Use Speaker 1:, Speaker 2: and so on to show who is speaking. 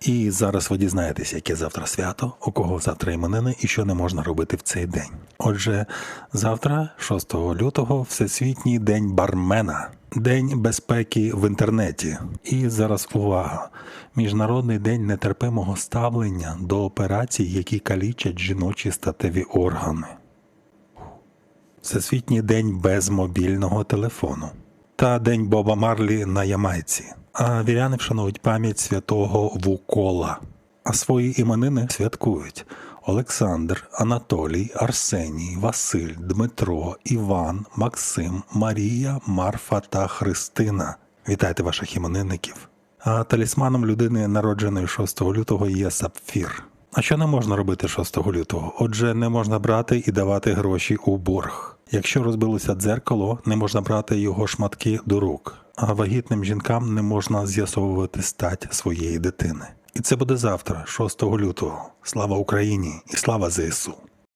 Speaker 1: І зараз ви дізнаєтесь, яке завтра свято, у кого завтра іменини і що не можна робити в цей день. Отже, завтра, 6 лютого, Всесвітній день бармена, День безпеки в інтернеті. І зараз увага! Міжнародний день нетерпимого ставлення до операцій, які калічать жіночі статеві органи. Всесвітній день без мобільного телефону та День Боба Марлі на Ямайці. А віряни вшанують пам'ять святого Вукола. А свої іменини святкують Олександр, Анатолій, Арсеній, Василь, Дмитро, Іван, Максим, Марія, Марфа та Христина. Вітайте ваших іменинників. А талісманом людини, народженої 6 лютого, є сапфір. А що не можна робити 6 лютого? Отже, не можна брати і давати гроші у борг. Якщо розбилося дзеркало, не можна брати його шматки до рук, а вагітним жінкам не можна з'ясовувати стать своєї дитини. І це буде завтра, 6 лютого. Слава Україні і слава ЗСУ!